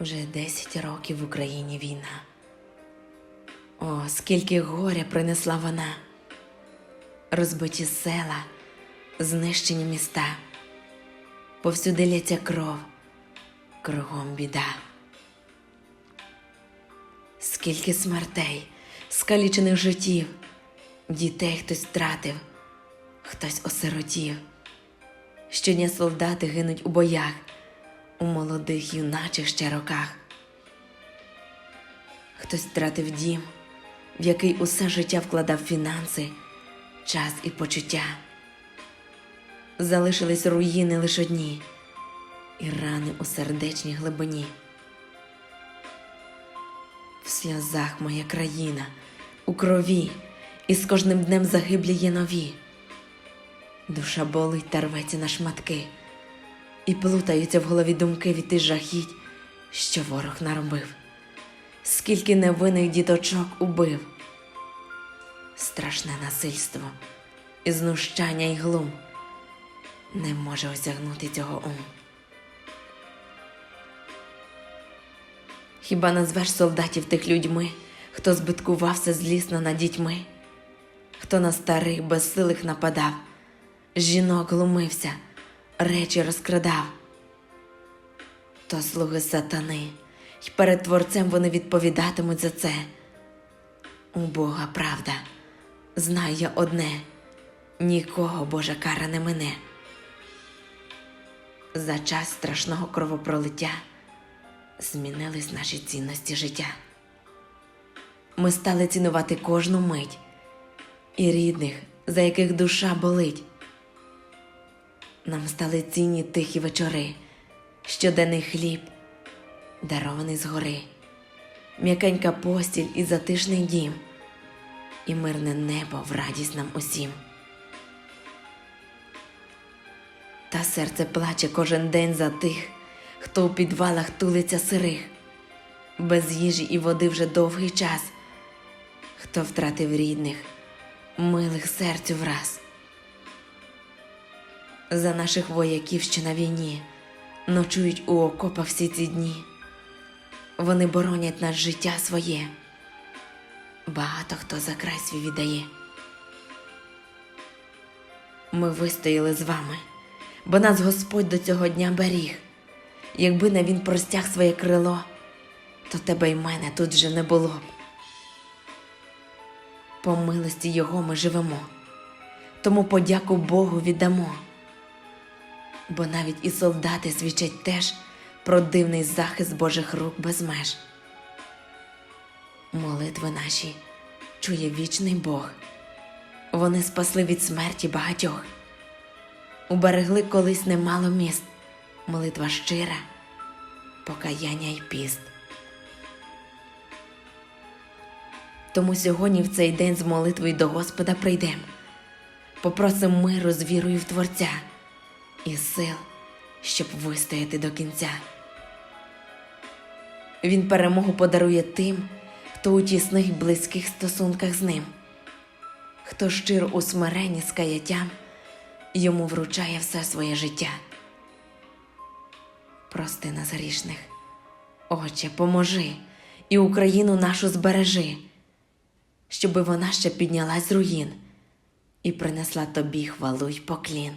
Вже 10 років в Україні війна. О, скільки горя принесла вона, розбиті села, знищені міста, повсюди лється кров, кругом біда. Скільки смертей, скалічених життів, дітей хтось втратив, хтось осиротів. Щодня солдати гинуть у боях, у молодих юначих ще роках. Хтось втратив дім, в який усе життя вкладав фінанси, час і почуття. Залишились руїни лише одні і рани у сердечній глибині. В сльозах моя країна, у крові, і з кожним днем загиблі є нові. Душа болить та рветься на шматки, і плутаються в голові думки від тих жахіть, що ворог наробив, скільки невинних діточок убив, страшне насильство, і знущання й глум. Не може осягнути цього ум. Хіба назвеш солдатів тих людьми, хто збиткувався злісно над дітьми, хто на старих безсилих нападав, жінок глумився, речі розкрадав? То слуги сатани, й перед творцем вони відповідатимуть за це. У Бога правда, знаю я одне, нікого Божа кара не мине. За час страшного кровопролиття змінились наші цінності життя. Ми стали цінувати кожну мить і рідних, за яких душа болить. Нам стали цінні тихі вечори, щоденний хліб, дарований згори, м'якенька постіль і затишний дім, і мирне небо в радість нам усім. Та серце плаче кожен день за тих, хто у підвалах тулиться сирих, без їжі і води вже довгий час, хто втратив рідних, милих серцю враз. За наших вояків, що на війні, ночують у окопах всі ці дні. Вони боронять наше життя своє. Багато хто за край свій віддає. Ми вистояли з вами, бо нас Господь до цього дня беріг. Якби не він простяг своє крило, то тебе й мене тут вже не було б. По милості Його ми живемо, тому подяку Богу віддамо. Бо навіть і солдати свідчать теж про дивний захист Божих рук без меж. Молитви наші чує вічний Бог. Вони спасли від смерті багатьох, уберегли колись немало міст, молитва щира, покаяння й піст. Тому сьогодні в цей день з молитвою до Господа прийдем, попросим миру з вірою в Творця і сил, щоб вистояти до кінця. Він перемогу подарує тим, хто у тісних близьких стосунках з ним, хто щиро у смиренні з каяттям йому вручає все своє життя. Прости нас грішних, Отче, поможи і Україну нашу збережи, щоби вона ще піднялась з руїн і принесла тобі хвалу й поклін.